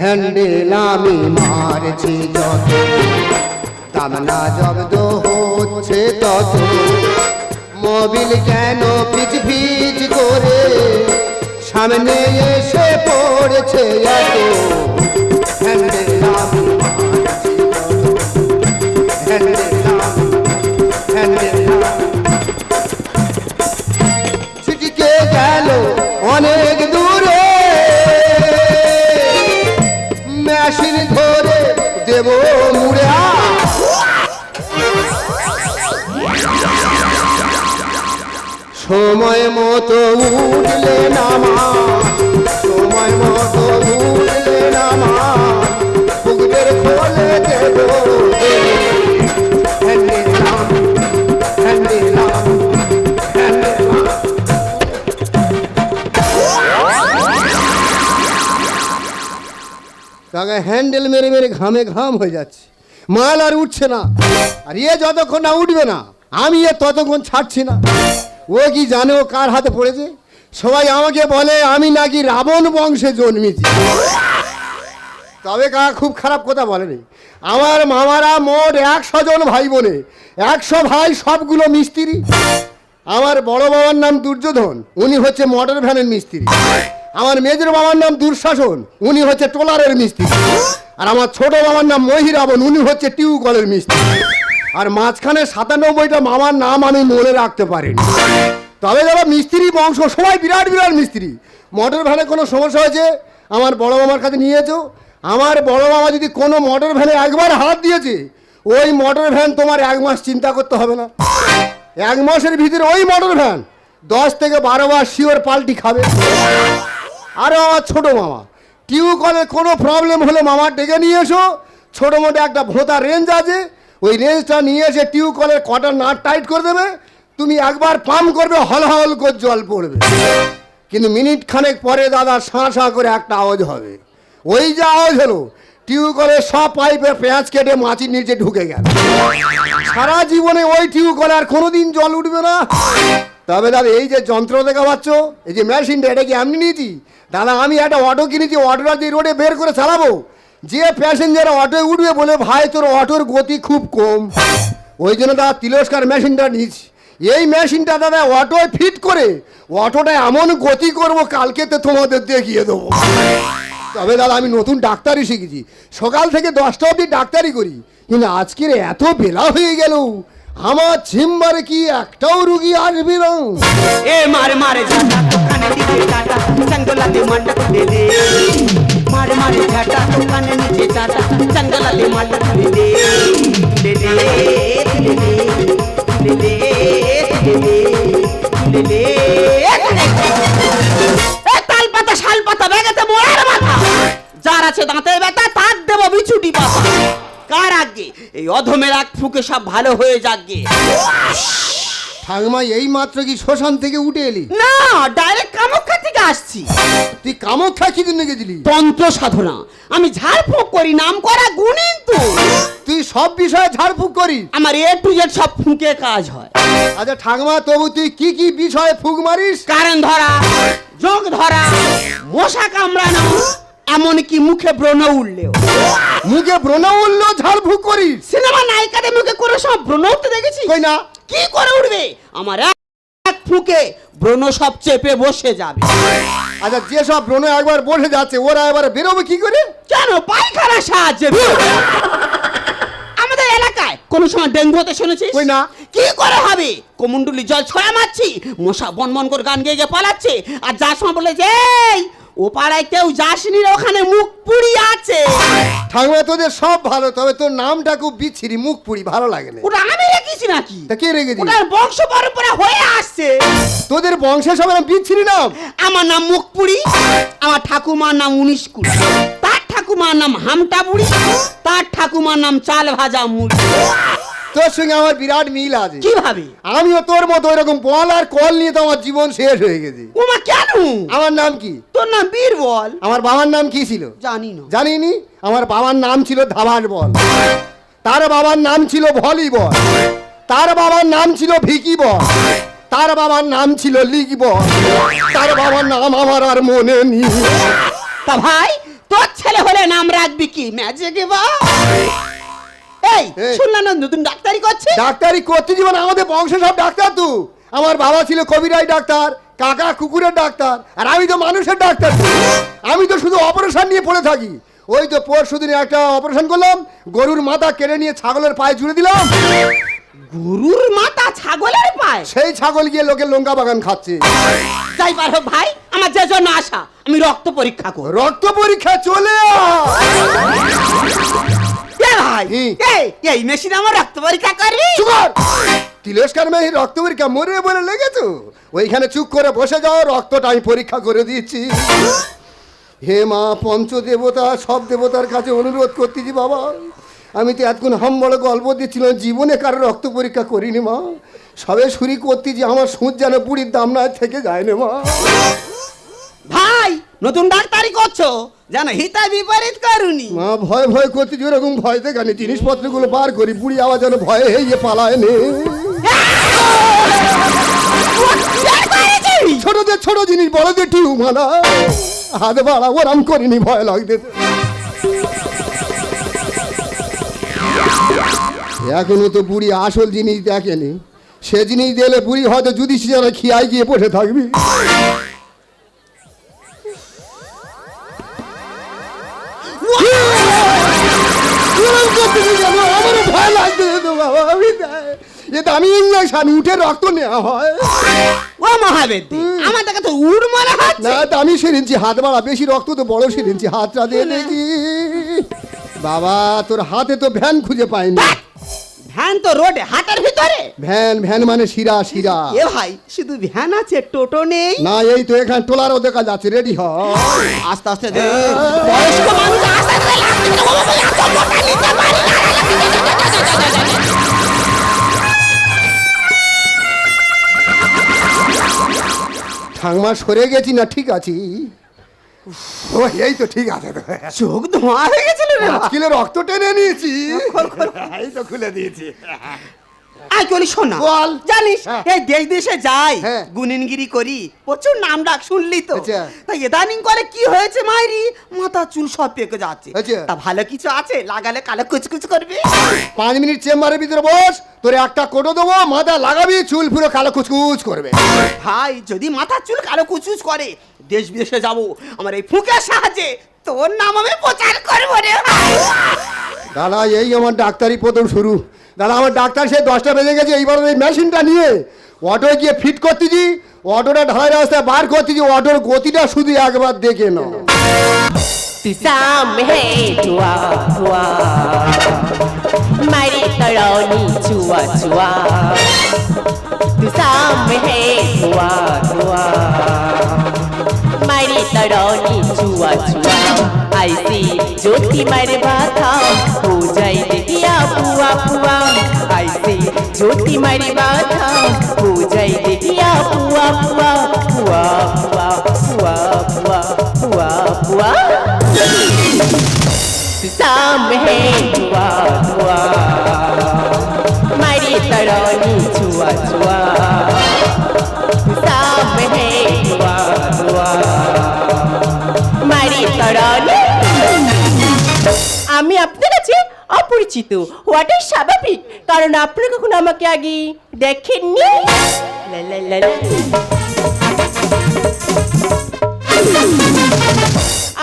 Handle আমি মারছি যত। তামনা জব্দ হচ্ছে তত। মোবিল কেন পিচ পিচ করে? সামনে এসে পড়ছে সময় মতো উঠলে নামা সময় মতো উঠলে নামা বুকদের খোলে তাকে হ্যান্ডেল মেরে মেরে ঘামে ঘাম হয়ে যাচ্ছে। মাল আর উঠছে না। আর এ যতক্ষণ না উঠবে না, আমি এ ততক্ষণ ছাড়ছি না। ও কি জানে ও কার হাতে পড়েছে? সবাই আমাকে বলে, আমি নাকি রাবণ বংশে জন্মেছি। তবে কা খুব খারাপ কথা বলেনি আমার মামারা মোট একশো জন ভাই বোনে একশো ভাই সবগুলো মিস্ত্রি। আমার বড় বাবার নাম দুর্যোধন, উনি হচ্ছে মোটর ভ্যানের মিস্ত্রি। আমার মেজর বাবার নাম দুঃশাসন, উনি হচ্ছে টোলারের মিস্ত্রি। আর আমার ছোট বাবার নাম মহিরাবন, উনি হচ্ছে টিউকলের মিস্ত্রি। মাঝখানে সাতানব্বইটা মামার নাম আমি মনে রাখতে পারিনি। তবে যারা মিস্ত্রি, বংশ, সবাই বিরাট বিরাট মিস্ত্রি। মোটর ভ্যানে কোনো সমস্যা হয়েছে? আমার বড় মামার কাছে নিয়েছো আমার বড় মামা যদি কোনো মোটর ভ্যানে একবার হাত দিয়েছে, ওই মোটর ভ্যান তোমার এক মাস চিন্তা করতে হবে না। এক মাসের ভিতরে ওই মোটর ভ্যান দশ থেকে বারো বার শিওর পাল্টি খাবে। আরও আমার ছোটো মামা টিউ কলে কোনো প্রবলেম হলে মামা ডেকে নিয়ে এসো। ছোটো মোটো একটা ভোঁতা রেঞ্জ আছে। ওই রেঞ্জটা নিয়ে এসে টিউ কলের কটার নাট টাইট করে দেবে, তুমি একবার পাম্প করবে হল হল করে জল পড়বে। কিন্তু মিনিট খানেক পরে দাদা সাঁ সাঁ করে একটা আওয়াজ হবে। ওই যে আওয়াজ হলো টিউ কলের সব পাইপে পেঁয়াজ কেটে মাছির নিচে ঢুকে গেল। সারা জীবনে ওই টিউ কলে আর কোনোদিন জল উঠবে না। তবে দাদা, এই যে যন্ত্র দেখা পাচ্ছ, এই যে মেশিনটা, এটা কি এমনি নিয়েছি দাদা, আমি একটা অটো কিনেছি, অটোটা যে রোডে বের করে চালাবো। যে প্যাসেঞ্জার অটোয় উঠবে বলে, ভাই, তোর অটোর গতি খুব কম। ওই জন্য দাদা তিলস্কার মেশিনটা নিয়েছি। এই মেশিনটা দাদা অটোয় ফিট করে অটোটা এমন গতি করব কালকে তো তোমাদের দেখিয়ে দেবো। তবে দাদা, আমি নতুন ডাক্তারি শিখেছি। সকাল থেকে দশটা অবধি ডাক্তারি করি। কিন্তু আজকের এত বেলা হয়ে গেল, আমার চেম্বারে কি একটাও রুগী আসবে না? মারে মারে দোকানে দে। মারে ঝাঁটা দোকানে নিচে টাটা চন্দলাতে মালটা খুলে দে খুলে দে খুলে দে খুলে দে খুলে দে খুলে দে এ আছে দাঁতের ব্যথা তার দেব বিছুটি পাতা কার আগে এই অধমের এক ফুকে সব ভালো হয়ে যাকগে ঠাকমা এই মাত্র কি শ্মশান থেকে উঠে এলি? না ডাইরেক্ট কামাখ্যা থেকে আসছি। তুই কামখ্যা কি দিন গেছিলি? তন্ত্র সাধনা। আমি ঝাড়ফুঁক করি নাম করা গুণিন তো। তুই সব বিষয়ে ঝাড়ফুঁক করিস? আমার এ টু জেড সব ফুঁকে কাজ হয়। আচ্ছা ঠাকমা তবু তুই কি কি বিষয়ে ফুঁক মারিস? কারেন্ট ধরা যোগ ধরা মশা কামড়ানো এমনকি মুখে ব্রণ উঠলেও মুখে ব্রণ উঠলেও ঝাড়ফুঁক করিস? সিনেমা নায়িকাদের মুখে কোনো সব ব্রণ উঠতে দেখেছি কই না? কি করে উঠবে? আমার এক ফুঁকে ব্রণ সব চেপে বসে যাবে। আচ্ছা যেসব ব্রণ একবার বসে যাচ্ছে ওরা এবার বেরোবে কি করে? কেন? পায়খানার সাহায্যে। আমাদের এলাকায় কোনো সময় ডেঙ্গু হতে শুনেছিস? কই না। কি করে হবে? কোমন্ডুলি জল ছড়া মারছি মশা করে গান গেয়ে গিয়ে পালাচ্ছে আর যার সময় বলে যে "এই, ও পাড়ায় কেউ যাসনি রে, ওখানে মুখ পুড়ি আছে। ঠাকুমা তোদের সব ভালো তবে তোর নামটা খুব বিচ্ছিরি মুখ পুরি ভালো লাগে না। ওটা আমি রেখেছি নাকি? তা কে ওটার বংশ পরম্পরা হয়ে আসছে। তোদের বংশের সবাই নাম বিচ্ছিরি নাম? আমার নাম মুখপুরি আমার ঠাকুমার নাম উনিশ কুড়ি তার ঠাকুমার নাম হামটা বুড়ি তার ঠাকুমার নাম চাল ভাজা মুড়ি। তোর সঙ্গে আমার বিরাট মিল আছে। কীভাবে? আমিও তোর মতো এরকম বল আর কল নিয়ে তো আমার জীবন শেষ হয়ে গেছে। ওমা কেন? আমার নাম কি? তোর নাম বীর বল আমার বাবার নাম কি ছিল? জানি না। জানিনি? আমার বাবার নাম ছিল ধাবাস বল। তার বাবার নাম ছিল ভলিবল। তার বাবার নাম ছিল ভিকি বল তার বাবার নাম ছিল লিগ বল তার বাবার নাম আমার আর মনে নেই। তা ভাই তোর ছেলে হলে নাম রাখবি কি? ম্যাজিক এই এই। শুনলাম না নতুন ডাক্তারি করছে ডাক্তারি করতে জীবন আমাদের বংশে সব ডাক্তার তো। আমার বাবা ছিল কবিরাই ডাক্তার কাকা কুকুরের ডাক্তার আর আমি তো মানুষের ডাক্তার। আমি তো শুধু অপারেশন নিয়ে পড়ে থাকি। ওই তো পরশু দিনে একটা অপারেশন করলাম গরুর মাথা কেড়ে নিয়ে ছাগলের পায়ে জুড়ে দিলাম। গরুর মাথা ছাগলের পায়। সেই ছাগল গিয়ে লোকের লঙ্কা বাগান খাচ্ছে। যাই পারো ভাই আমার যে জন্য আসা আমি রক্ত পরীক্ষা করব। রক্ত পরীক্ষা চলে এ ভাই কি? এই এই মেশিন আমার রক্ত পরীক্ষা করবি? চুকার রক্ত পরীক্ষা মরে বলে লেগেছো। ওইখানে চুপ করে বসে যাও রক্তটা আমি পরীক্ষা করে দিচ্ছি হে মা পঞ্চ দেবতা সব দেবতার কাছে অনুরোধ করতেছি বাবা। আমি তো এতক্ষণ হাম বড় গল্প দিচ্ছিলাম জীবনে কারও রক্ত পরীক্ষা করিনি মা। সবে শুরু করতেছি আমার সুদ যেন বুড়ির দাম না থেকে যায় না মা। ভাই নতুন ডাক্তারি করছ? যেন হিতা বিপরীত করুনি। মা ভয় ভয় করতেছি ওরকম ভয় দেখানি। জিনিসপত্রগুলো বার করি বুড়ি আবার যেন ভয়ে হেয়ে পালায় নে। ছোটদের ছোট জিনিস বড় বড়দের টিউ মানা হাত বাড়া ওরাম করিনি ভয় লাগতে। এখনও তো বুড়ি আসল জিনিস দেখেনি। সে জিনিস দিলে বুড়ি হয়তো যদি সে যেন খিয়াই গিয়ে বসে থাকবি। আমি এটা আমি উঠে রক্ত নেওয়া হয়। ও আমার তো উড় মনে হচ্ছে। না আমি সেরেছি হাত বাড়া বেশি রক্ত তো বড় সেরেছি হাতটা দিয়ে দেখি। বাবা তোর হাতে তো ভ্যান খুঁজে পাইনি। ভ্যান তো রোডে হাটের ভিতরে। ভ্যান ভ্যান মানে শিরা শিরা। এ ভাই শুধু ভ্যান আছে টোটো নেই? না এই তো এখানে টোলারও দেখা যাচ্ছে রেডি হ। আস্তে আস্তে দে। বয়স্ক মানুষ আস্তে আস্তে ঠাংমা সরে গেছি না ঠিক আছি? ও এই তো ঠিক আছে। তো চোখ ধোঁয়া হয়ে গেছিল রে রক্ত টেনে নিয়েছি। এই তো খুলে দিয়েছি। আই শোনা বল। জানিস হ্যাঁ। এই দেশ দেশে যাই হ্যাঁ। গুনিনগিরি করি প্রচুর নাম ডাক শুনলি তো আচ্ছা। তাই ইদানিং করে কি হয়েছে মাইরি মাথা চুল সব পেকে যাচ্ছে আচ্ছা। তা ভালো কিছু আছে লাগালে কালো কুচকুচ করবে পাঁচ মিনিট চেম্বারের ভিতরে বস তোরে একটা কোটো দেবো মাথা লাগাবি চুল পুরো কালো কুচকুচ করবে ভাই যদি মাথার চুল কালো কুচকুচ করে দেশ বিদেশে যাব আমার এই ফুকের সাহায্যে তোর নাম আমি প্রচার করব রে ভাই দাদা, এই আমার ডাক্তারি প্রথম শুরু। দাদা, আমার ডাক্তার সে দশটা বেজে গেছে, এইবার এই মেশিনটা নিয়ে অটোয় গিয়ে ফিট করতেছি, অটোটা ঢালাই রাস্তায় বার করতেছি, অটোর গতিটা শুধু একবার দেখে নাও। Chua ऐसी ज्योति मरवा बाथा, हो जाए दिया पुआ पुआ ऐसी ज्योति मरवा बाथा, हो जाए दिया पुआ पुआ पुआ पुआ पुआ पुआ पुआ पुआ साम है पुआ पुआ मारी तरौनी चुआ चुआ साम है पुआ पुआ আপনার কাছে অপরিচিত। ওয়াটার স্বাভাবিক। কারণ আপনি কখনো আমাকে আগে দেখেননি।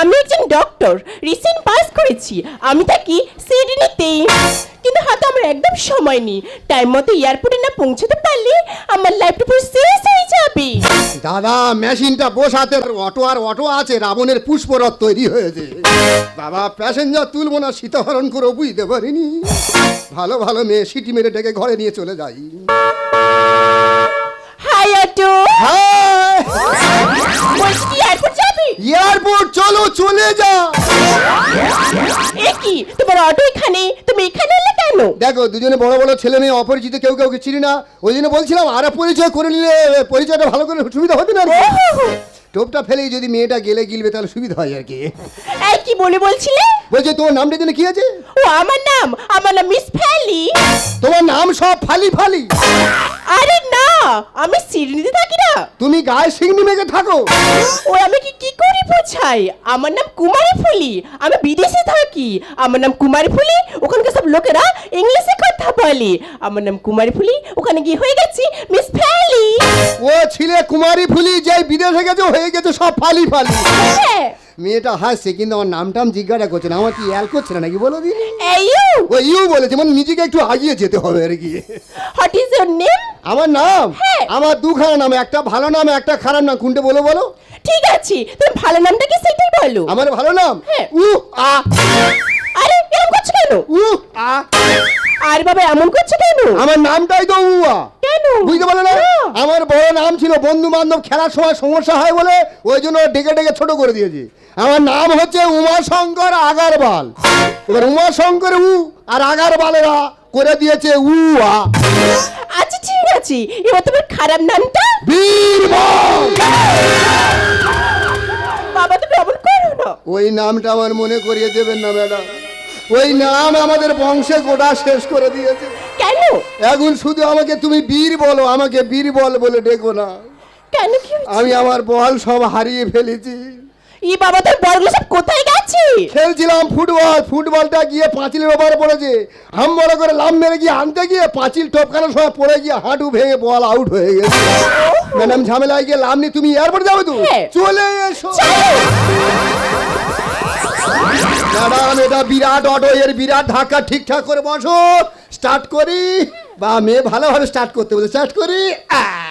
আমি একজন ডক্টর রিসেন্ট পাস করেছি। আমি থাকি সিডনিতে। কিন্তু হাতে আমার একদম সময় নেই। টাইম মতো এয়ারপোর্টে না পৌঁছতে পারলে আমার লাইফটা পুরো শেষ হয়ে যাবে। দাদা মেশিনটা বসাতে অটো আর অটো আছে রাবণের পুষ্পরথ তৈরি হয়েছে। বাবা প্যাসেঞ্জার তুলবো না সীতাহরণ করে বুঝতে পারিনি ভালো ভালো মেয়ে সিটি মেরে ডেকে ঘরে নিয়ে চলে যাই। High auto. এয়ারপোর্ট এয়ারপোর্ট চলো চলে যা। এ কি তোমার অটো এখানে? তুমি এখানে এলে কেন? দেখো দুজনে বড় বড় ছেলে মেয়ে অপরিচিত কেউ কাউকে চিনি না। ওই জন্য বলছিলাম আর পরিচয় করে নিলে পরিচয়টা ভালো করে সুবিধা হবে না টোপটা ফেলেই যদি মেয়েটা গেলে গিলবে তাহলে সুবিধা হয় আর কি। এই কি বলে বলছিলে? বলছে তোমার নামটা যেন কি আছে? ও আমার নাম আমার নাম মিস ফ্যালি। তোমার নাম সব ফালি ফালি। আরে না আমি সিডনিতে থাকি না। তুমি গায়ে সিগনি মেখে থাকো। ও আমি কি কি বোঝাই আমার নাম কুমারী ফুলি। আমি বিদেশে থাকি। আমার নাম কুমারী ফুলি। ওখানকার সব লোকেরা ইংলিশে কথা বলে। আমার নাম কুমারী ফুলি। ওখানে গিয়ে হয়ে গেছি মিস ফ্যালি। ও ছিলে কুমারী ফুলি যে বিদেশে গেছে হয়ে গেছে সব ফালি ফালি। হ্যাঁ। মেয়েটা হাসছে কিন্তু আমার নাম টাম জিজ্ঞাসা করছে না। আমার কি অ্যাল করছে না নাকি বলো দি এই ইউ ও ইউ বলেছে মানে নিজেকে একটু আগিয়ে যেতে হবে আর কি। হোয়াট ইজ ইওর নেম আমার নাম? হ্যাঁ। আমার দুখানা নাম একটা ভালো নাম একটা খারাপ নাম কোনটা বলো বলো? ঠিক আছে তুমি ভালো নামটা কি সেটাই বলো। আমার ভালো নাম? হ্যাঁ। উ আ। আরে এরকম করছ কেন? উ আ। আরে বাবা এমন করছ কেন? আমার নামটাই তো উ আ কেন? বুঝতে পারলে না? আমার বড় নাম ছিল বন্ধু বান্ধব খেলার সময় সমস্যা হয় বলে ওই জন্য ডেকে ডেকে ছোট করে দিয়েছি। আমার নাম হচ্ছে উমাশঙ্কর আগারবাল এবার উমাশঙ্কর উ আর আগারবালেরা করে দিয়েছে উ আ আচ্ছা ঠিক আছে। এবার তোমার খারাপ নামটা? বীরবল বাবা তুমি অমন করো না। ওই নামটা আমার মনে করিয়ে দেবেন না ম্যাডাম। ওই নাম আমাদের বংশে গোটা শেষ করে দিয়েছে। কেন? এখন শুধু আমাকে তুমি বীর বলো আমাকে বীর বল বলে ডেকো না। কেন কি আমি আমার বল সব হারিয়ে ফেলেছি। ই বাবা তোর বড়গুলো সব কোথায় গেছে? খেলছিলাম ফুটবল ফুটবলটা গিয়ে পাঁচিলের ওপরে পড়েছে। হাম বড় করে লাভ মেরে গিয়ে আনতে গিয়ে পাঁচিল টপকানোর সময় পড়ে গিয়ে হাঁটু ভেঙে বল আউট হয়ে গেছে। ম্যাডাম ঝামেলায় গিয়ে লাভ নেই তুমি এয়ারপোর্ট যাবে তো? হ্যাঁ। চলে এসো। চলো। ম্যাডাম এটা বিরাট অটো, এর বিরাট ধাক্কা। ঠিকঠাক করে বসো। স্টার্ট করি। বা মেয়ে ভালোভাবে স্টার্ট করতে বলে স্টার্ট করি। আহ!